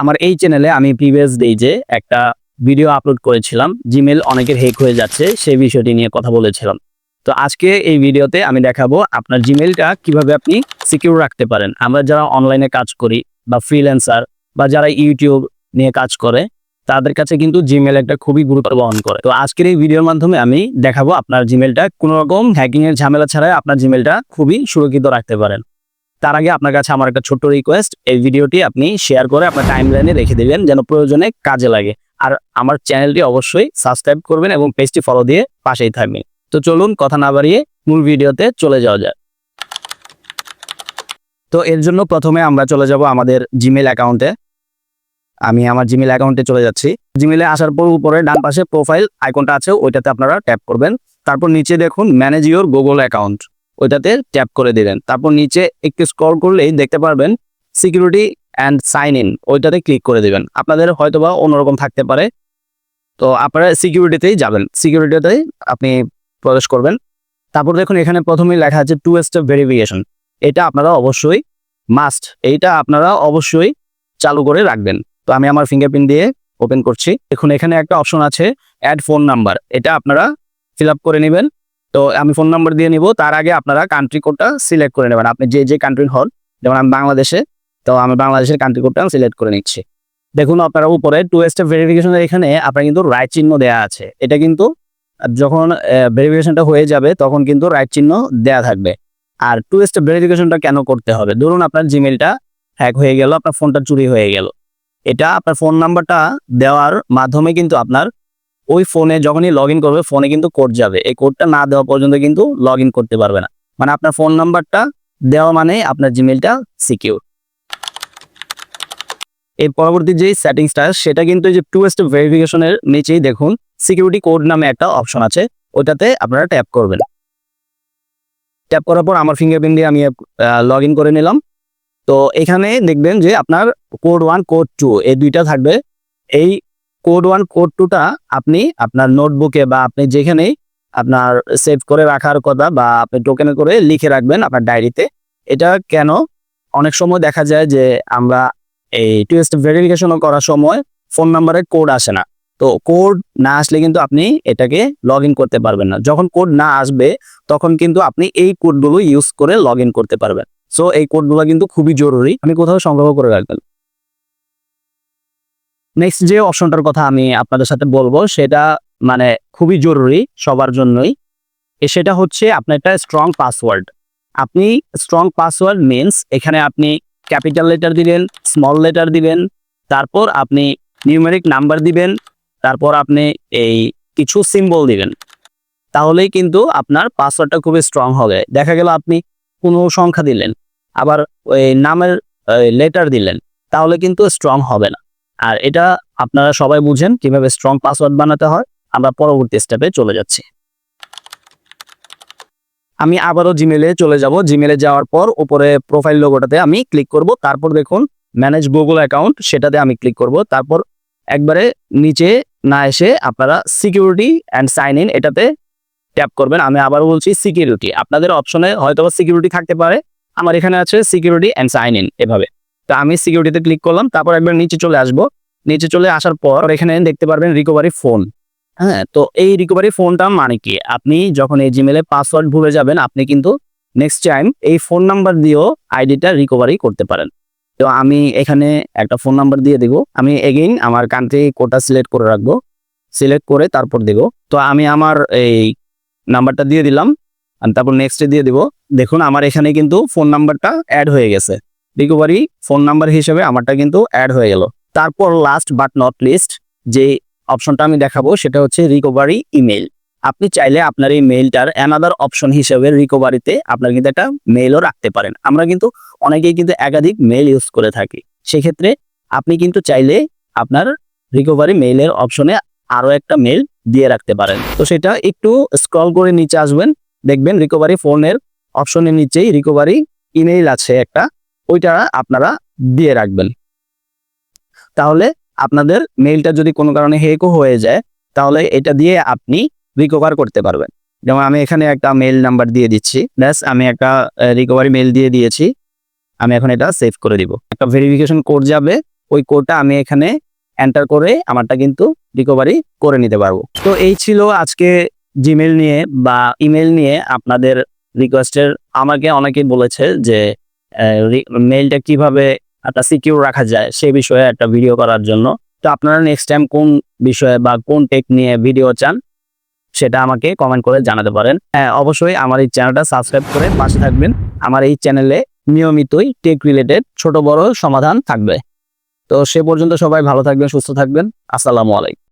আমার এই চ্যানেলে আমি প্রিভিয়াস যে একটা ভিডিও আপলোড করেছিলাম জিমেল অনেকের হেক হয়ে যাচ্ছে, সেই বিষয়টি নিয়ে কথা বলেছিলাম। তো আজকে এই ভিডিওতে আমি দেখাবো আপনার জিমেলটা কীভাবে আপনি সিকিউর রাখতে পারেন। আমরা যারা অনলাইনে কাজ করি বা ফ্রিল্যান্সার বা যারা ইউটিউব নিয়ে কাজ করে, তাদের কাছে কিন্তু জিমেল একটা খুবই গুরুত্ব বহন করে। তো আজকের এই ভিডিওর মাধ্যমে আমি দেখাবো আপনার জিমেলটা কোনো রকম হ্যাকিং এর ঝামেলা ছাড়াই আপনার জিমেলটা খুবই সুরক্ষিত রাখতে পারেন। তার আগে আপনার কাছে আমার একটা ছোট্ট রিকোয়েস্ট এই ভিডিওটি আপনি শেয়ার করে আপনার টাইম লাইনে রেখে দেবেন যেন প্রয়োজনে কাজে লাগে। আর আমার চ্যানেলটি অবশ্যই সাবস্ক্রাইব করবেন এবং পেজটি ফলো দিয়ে পাশেই থাকবেন। তো চলুন কথা না বাড়িয়ে মূল ভিডিওতে চলে যাওয়া যায় তো এর জন্য প্রথমে আমরা চলে যাব আমাদের জিমেল অ্যাকাউন্টে আমি আমার জিমেল অ্যাকাউন্টে চলে যাচ্ছি। জিমেলে আসার পর উপরে ডান পাশে প্রোফাইল আইকনটা আছে, ওইটাতে আপনারা ট্যাপ করবেন। তারপর নিচে দেখুন ম্যানেজ ইউর গুগল অ্যাকাউন্ট ওইটাতে ট্যাপ করে দিলেন। তারপর নিচে একটু স্ক্রল করলেই দেখতে পারবেন সিকিউরিটি অ্যান্ড সাইন ইন ওইটাতে ক্লিক করে দিবেন। আপনাদের হয়তোবা অন্যরকম থাকতে পারে। তো আপনারা সিকিউরিটিতেই যাবেন। সিকিউরিটিতেই আপনি প্রবেশ করবেন। তারপর দেখুন এখানে প্রথমেই লেখা আছে টু স্টেপ ভেরিফিকেশন এটা আপনারা অবশ্যই মাস্ট এইটা আপনারা অবশ্যই চালু করে রাখবেন। তো আমি আমার ফিঙ্গারপ্রিন্ট দিয়ে ওপেন করছি। দেখুন এখানে একটা অপশন আছে অ্যাড ফোন নাম্বার এটা আপনারা ফিল করে নেবেন। তো আমি ফোন নাম্বার দিয়ে নিব, তার আগে আপনারা কান্ট্রি কোডটা সিলেক্ট করে নেবেন। আপনি যে যে কান্ট্রির হন, যেমন আমি বাংলাদেশে, তো আমি বাংলাদেশের কান্ট্রি কোডটা সিলেক্ট করে নিচ্ছি। দেখুন, আপনারা উপরে টু স্টেপ ভেরিফিকেশনের এখানে আপনার কিন্তু রাইট চিহ্ন দেয়া আছে। এটা কিন্তু, যখন ভেরিফিকেশনটা হয়ে যাবে, তখন কিন্তু রাইট চিহ্ন দেয়া থাকবে। আর টু স্টেপ ভেরিফিকেশনটা কেন করতে হবে? ধরুন, আপনার জিমেলটা হ্যাক হয়ে গেল, আপনার ফোনটা চুরি হয়ে গেল। এটা আপনার ফোন নাম্বারটা দেওয়ার মাধ্যমে কিন্তু আপনার ওই ফোনে যখনই লগ করবে ফোনে কিন্তু কোড যাবে। এই কোডটা না দেওয়া পর্যন্ত কিন্তু লগ করতে পারবে না। মানে আপনার ফোন নাম্বারটা দেওয়া মানে আপনার জিমেলটা সিকিউর এর পরবর্তী যে সেটিংসটা সেটা কিন্তু যে টু স্টেপ ভেরিফিকেশনের নিচেই দেখুন সিকিউরিটি কোড নামে একটা অপশন আছে, ওটাতে আপনারা ট্যাপ করবেন। ট্যাপ করার পর আমার ফিঙ্গারপ্রিন্ট দিয়ে আমি লগ করে নিলাম। তো এখানে দেখবেন যে আপনার কোড ওয়ান কোড টু এই দুইটা থাকবে। এই কোড ওয়ান, কোড টুটা আপনি আপনার নোটবুকে বা আপনি যেখানেই আপনার সেভ করে রাখার কথা বা আপনি টোকেনে করে লিখে রাখবেন আপনার ডায়েরিতে এটা কেন? অনেক সময় দেখা যায় যে আমরা এই টু স্টেপ ভেরিফিকেশন করার সময় ফোন নাম্বারের কোড আসে না। তো কোড না আসলে কিন্তু আপনি এটাকে লগ করতে পারবেন না। যখন কোড না আসবে, তখন কিন্তু আপনি এই কোডগুলো ইউজ করে লগ করতে পারবেন। সো এই কোডগুলো কিন্তু খুবই জরুরি। আমি কোথাও সংগ্রহ করে রাখবেন নেক্সট যে অপশনটার কথা আমি আপনাদের সাথে বলব, সেটা মানে খুবই জরুরি সবার জন্যই সেটা হচ্ছে আপনার একটা স্ট্রং পাসওয়ার্ড আপনি স্ট্রং পাসওয়ার্ড মিনস এখানে আপনি ক্যাপিটাল লেটার দিবেন স্মল লেটার দিবেন, তারপর আপনি নিউমেরিক নাম্বার দিবেন, তারপর আপনি এই কিছু সিম্বল দিবেন। তাহলেই কিন্তু আপনার পাসওয়ার্ডটা খুবই স্ট্রং হবে। দেখা গেল আপনি কোনো সংখ্যা দিলেন, আবার ওই নামের লেটার দিলেন, তাহলে কিন্তু স্ট্রং হবে না। আর এটা আপনারা সবাই বুঝেন কীভাবে স্ট্রং পাসওয়ার্ড বানাতে হয়। আমরা পরবর্তী স্টেপে চলে যাচ্ছি। আমি আবারও জিমেলে চলে যাব। জিমেলে যাওয়ার পর উপরে প্রোফাইল লোগোটাতে আমি ক্লিক করব। তারপর দেখুন ম্যানেজ গুগল অ্যাকাউন্ট সেটাতে আমি ক্লিক করব। তারপর একবারে নিচে না এসে আপনারা সিকিউরিটি অ্যান্ড সাইন ইন এটাতে ট্যাপ করবেন। আমি আবার বলছি সিকিউরিটি আপনাদের অপশনে হয়তো সিকিউরিটি থাকতে পারে। আমার এখানে আছে সিকিউরিটি অ্যান্ড সাইন ইন এভাবে। তো আমি সিকিউরিটিতে ক্লিক করলাম, তারপর একবার নিচে চলে আসব। নিচে চলে আসার পর এখানে দেখতে পারবেন রিকভারি ফোন হ্যাঁ তো এই রিকভারি ফোনটা মানে কি? আপনি যখন এই জিমেলে পাসওয়ার্ড ভুলে যাবেন, আপনি কিন্তু নেক্সট টাইম এই ফোন নাম্বার দিয়েও আইডিটা রিকভারি করতে পারেন। তো আমি এখানে একটা ফোন নাম্বার দিয়ে দেবো। আমি এগেইন আমার কান্ট্রি কোটা সিলেক্ট করে রাখব। সিলেক্ট করে তারপর দেব। তো আমি আমার এই নাম্বারটা দিয়ে দিলাম। তারপর নেক্সটে দিয়ে দিব। দেখুন, আমার এখানে কিন্তু ফোন নাম্বারটা অ্যাড হয়ে গেছে। রিকভারি ফোন নাম্বার হিসেবে আমারটা কিন্তু অ্যাড হয়ে গেল। তারপর লাস্ট বাট নট লিস্ট যে অপশনটা আমি দেখাবো সেটা হচ্ছে রিকভারি ইমেল আপনি চাইলে আপনার এই মেইলটার অ্যানাদার অপশন হিসেবে রিকভারিতে আপনার কিন্তু একটা মেইলও রাখতে পারেন। আমরা কিন্তু অনেকেই কিন্তু একাধিক মেইল ইউজ করে থাকি। সেক্ষেত্রে আপনি কিন্তু চাইলে আপনার রিকভারি মেইলের অপশনে আরও একটা মেইল দিয়ে রাখতে পারেন। তো সেটা একটু স্ক্রল করে নিচে আসবেন। দেখবেন রিকভারি ফোনের অপশনের নিচেই রিকভারি ইমেইল আছে একটা। ওইটা আপনারা দিয়ে রাখবেন। তাহলে আপনাদের মেইলটা যদি কোনো কারণে হেকও হয়ে যায়, তাহলে এটা দিয়ে আপনি রিকভার করতে পারবেন। যেমন আমি এখানে একটা মেইল নাম্বার দিয়ে দিচ্ছি। ব্যাস, আমি একটা রিকভারি মেইল দিয়ে দিয়েছি। আমি এখন এটা সেভ করে দিব। একটা ভেরিফিকেশন কোড যাবে, ওই কোডটা আমি এখানে এন্টার করে আমারটা কিন্তু রিকভারি করে নিতে পারব। তো এই ছিল আজকে জিমেল নিয়ে বা ইমেল নিয়ে আপনাদের রিকোয়েস্টের আমাকে অনেকেই বলেছে যে মেইলটা কীভাবে একটা সিকিউর রাখা যায় সেই বিষয়ে একটা ভিডিও করার জন্য। তো আপনারা নেক্সট টাইম কোন বিষয়ে বা কোন টেক নিয়ে ভিডিও চান, সেটা আমাকে কমেন্ট করে জানাতে পারেন। হ্যাঁ অবশ্যই আমার এই চ্যানেলটা সাবস্ক্রাইব করে পাশে থাকবেন। আমার এই চ্যানেলে নিয়মিতই টেক রিলেটেড ছোট বড় সমাধান থাকবে। তো সে পর্যন্ত সবাই ভালো থাকবেন, সুস্থ থাকবেন। আসসালামু আলাইকুম।